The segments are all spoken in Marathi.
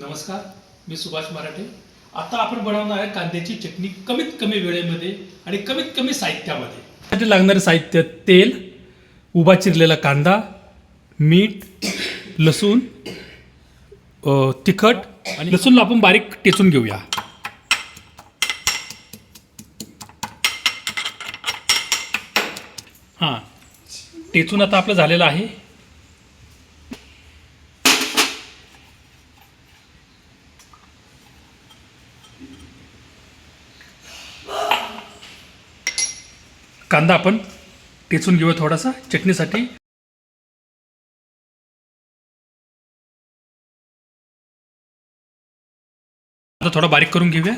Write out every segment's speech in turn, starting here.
नमस्कार मी सुभाष मराठे. आता आपण बनवणार आहे कांद्याची चटणी कमीत कमी वेळेमध्ये आणि कमीत कमी साहित्यामध्ये. त्यासाठी लागणारे साहित्य तेल उभा चिरलेला कांदा मीठ लसूण अ, तिखट आणि लसूणला आपण बारीक टेचून घेऊया. हां टेचून आता आपलं झालेलं आहे. कांदा आपण टेचून घेऊया थोडासा चटणीसाठी. आता थोडा बारीक करून घेऊया.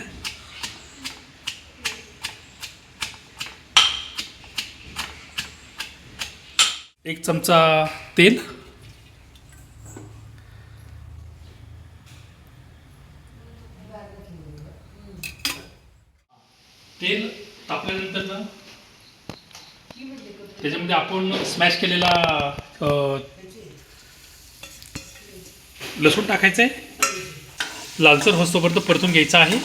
एक चमचा तेल. तेल तापल्यानंतर ना त्याच्यामध्ये आपण स्मॅश केलेला लसूण टाकायचं आहे लालसर होस्तोपर्यंत परतून घ्यायचा आहे.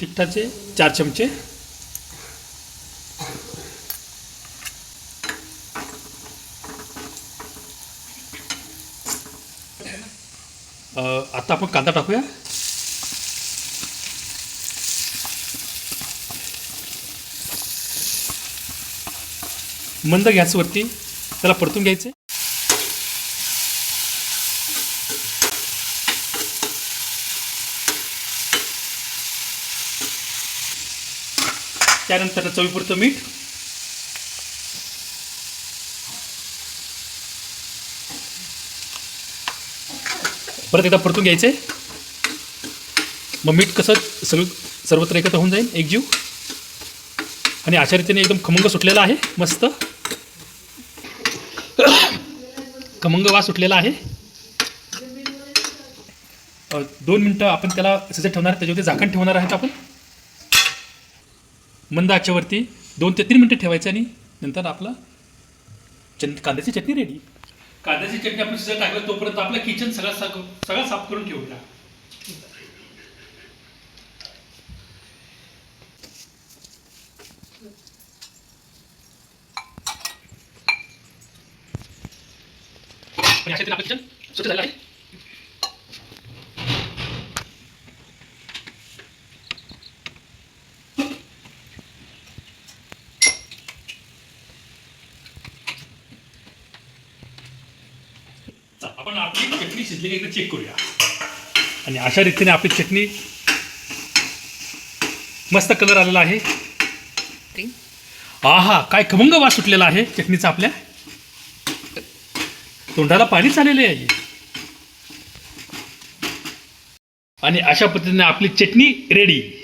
तिखटाचे चार चमचे. आता आपण कांदा टाकूया. मंद गॅसवरती त्याला परतून घ्यायचे. त्यानंतर चवीपुरतं मीठ. परत एकदा परतून घ्यायचे. मग मीठ कसं सगळं सर्वत्र एकत्र होऊन जाईल एकजीव. आणि अशा रीतीने एकदम खमंग सुटलेला आहे मस्त. खमंग वास सुटलेला आहे. दोन मिनटं आपण त्याला सजत ठेवणार त्याच्यावरती झाकण ठेवणार आहेत आपण. मंद आच्यावरती दोन ते तीन मिनटं ठेवायचं आणि नंतर आपला चट कांद्याची चटणी रेडी कांद्याची चटणी आपण शिजत टाकलं तोपर्यंत आपलं किचन सगळं साफ सगळं साफ करून ठेवूया. आपलं किचन स्वच्छ झालं आहे. आपण आपली चटणी शिजली एकदा चेक करूया. आणि अशा रीतीने आपली चटणी मस्त कलर आलेला आहे. आहा काय खमंग वास सुटलेला आहे चटणीचा आपल्या. तोंडाला पाणीच आलेले आहे. आणि अशा पद्धतीने आपली चटणी रेडी